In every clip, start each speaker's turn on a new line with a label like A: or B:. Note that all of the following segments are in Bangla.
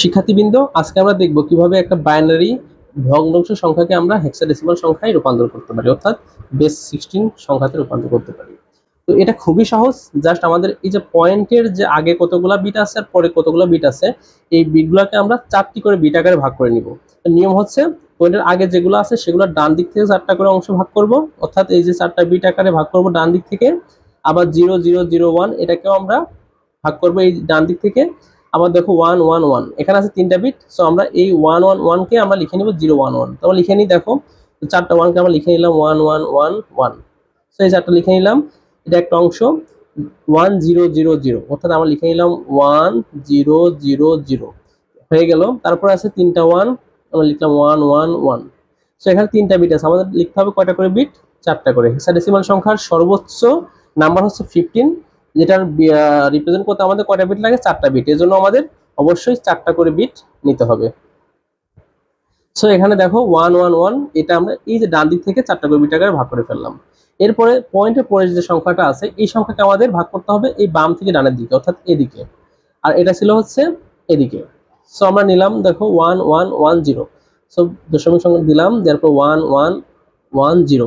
A: শিক্ষার্থীবৃন্দ, আজকে আমরা দেখব কীভাবে একটা বাইনারি ভগ্নাংশ সংখ্যাকে আমরা হেক্সাডেসিমাল সংখ্যায় রূপান্তর করতে পারি, অর্থাৎ বেস সিক্সটিন সংখ্যাতে রূপান্তর করতে পারি। তো এটা খুবই সহজ জাস্ট আমাদের এই যে পয়েন্টের যে আগে কতগুলা বিট আছে আর পরে কতগুলো বিট আছে, এই বিটগুলোকে আমরা চারটি করে বিট আকারে ভাগ করে নিব। নিয়ম হচ্ছে পয়েন্টের আগে যেগুলো আছে সেগুলো ডান দিক থেকে চারটা করে অংশ ভাগ করব, অর্থাৎ এই যে চারটা বিট আকারে ভাগ করব ডান দিক থেকে, আবার জিরো জিরো জিরো ওয়ান এটাকেও আমরা ভাগ করব এই ডান দিক থেকে। আবার দেখো ওয়ান ওয়ান ওয়ান। এখানে আছে তিনটা বিট সো আমরা এই ওয়ান ওয়ান ওয়ানকে আমরা লিখে নিব জিরো, ওয়ান ওয়ান। তো লিখে নিই দেখো চারটা ওয়ানকে আমরা লিখে নিলাম one one one one. So এই চারটা লিখে নিলাম, এটা একটা অংশ, ওয়ান, জিরো জিরো জিরো। অর্থাৎ আমরা লিখে নিলাম ওয়ান, জিরো জিরো জিরো। হয়ে গেল, তারপর আছে তিনটা ওয়ান, আমরা লিখলাম ওয়ান ওয়ান ওয়ান। সো এখানে তিনটা বিট আছে, আমাদের লিখতে হবে কয়টা করে বিট চারটা করে। হেক্সাডেসিমাল সংখ্যার সর্বোচ্চ নাম্বার হচ্ছে ফিফটিন যেটার রিপ্রেজেন্ট করতে আমাদের কয়টা বিট লাগে? চারটা বিট এজন্য আমাদের অবশ্যই চারটা করে বিট নিতে হবে। সো এখানে দেখো ওয়ান ওয়ান ওয়ান এটা আমরা এই যে ডান দিক থেকে চারটা করে বিট আকারে ভাগ করে ফেললাম। এরপরে পয়েন্টের পরে যে সংখ্যাটা আছে, এই সংখ্যাকে আমাদের ভাগ করতে হবে এই বাম থেকে ডানের দিকে, অর্থাৎ এদিকে। আর এটা ছিল হচ্ছে এদিকে। সো আমরা নিলাম, দেখো one one one zero so দশমিক সংখ্যা দিলাম তারপর ওয়ান ওয়ান ওয়ান জিরো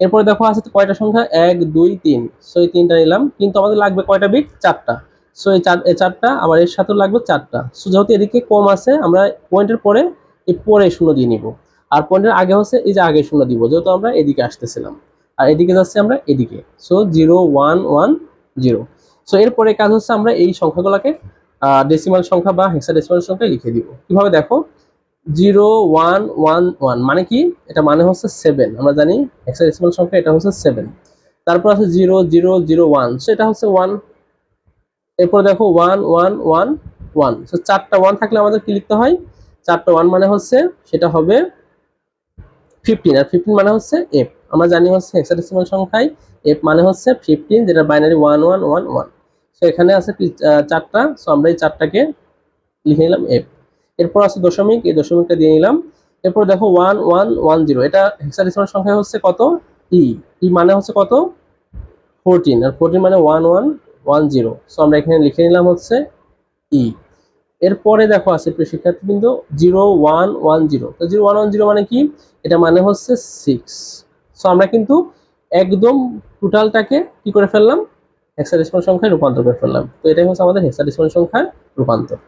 A: এরপরে দেখো আছে কয়টা সংখ্যা? এক, দুই, তিন। সো এই তিনটা নিলাম। কিন্তু আমাদের লাগবে কয়টা বিট চারটা। সো এই চার চারটা, আবার এর সাথেও লাগবে চারটা। সো যেহেতু এদিকে কম আছে, আমরা পয়েন্টের পরে এই পরে শূন্য দিয়ে নিব। আর পয়েন্টের আগে হচ্ছে এই যে আগে শূন্য দিব, যেহেতু আমরা এদিকে আসতেছিলাম। আর এদিকে যাচ্ছে আমরা এদিকে। So zero one one zero so এরপরে কাজ হচ্ছে আমরা এই সংখ্যাগুলোকে ডেসিমাল সংখ্যা বা হেক্সা ডেসিমাল সংখ্যা লিখে দিব। কীভাবে দেখো? জিরো ওয়ান ওয়ান ওয়ান মানে কি? এটা মানে হচ্ছে সেভেন আমরা জানি হেক্সাডেসিমাল সংখ্যা এটা হচ্ছে সেভেন তারপর আছে জিরো জিরো জিরো ওয়ান সেটা হচ্ছে ওয়ান এরপর দেখো one one one one so চারটা ওয়ান থাকলে আমাদের কি লিখতে হয়? চারটা ওয়ান মানে হচ্ছে সেটা হবে ফিফটিন আর ফিফটিন মানে হচ্ছে এফ আমরা জানি হচ্ছে হেক্সাডেসিমাল সংখ্যায় এফ মানে হচ্ছে ফিফটিন যেটা binary one one one one so এখানে আছে চারটা সো আমরা এই চারটাকে লিখে নিলাম এফ এরপর আছে দশমিক, এই দশমিকটা দিয়ে নিলাম। এরপর দেখো ওয়ান ওয়ান ওয়ান জিরো এটা হেক্সাডেসিমাল সংখ্যা হচ্ছে কত? ই ই মানে হচ্ছে কত? ফোরটিন আর ফোরটিন মানে one one one zero so আমরা এখানে লিখে নিলাম হচ্ছে ই এরপরে দেখো আছে প্রিয় শিক্ষার্থীবৃন্দ জিরো ওয়ান ওয়ান জিরো তো জিরো ওয়ান ওয়ান জিরো মানে কি? এটা মানে হচ্ছে সিক্স সো আমরা কিন্তু একদম টোটালটাকে কি করে ফেললাম? হেক্সাডেসিমাল সংখ্যায় রূপান্তর করে ফেললাম। তো এটাই হচ্ছে আমাদের হেক্সাডেসিমাল সংখ্যার রূপান্তর।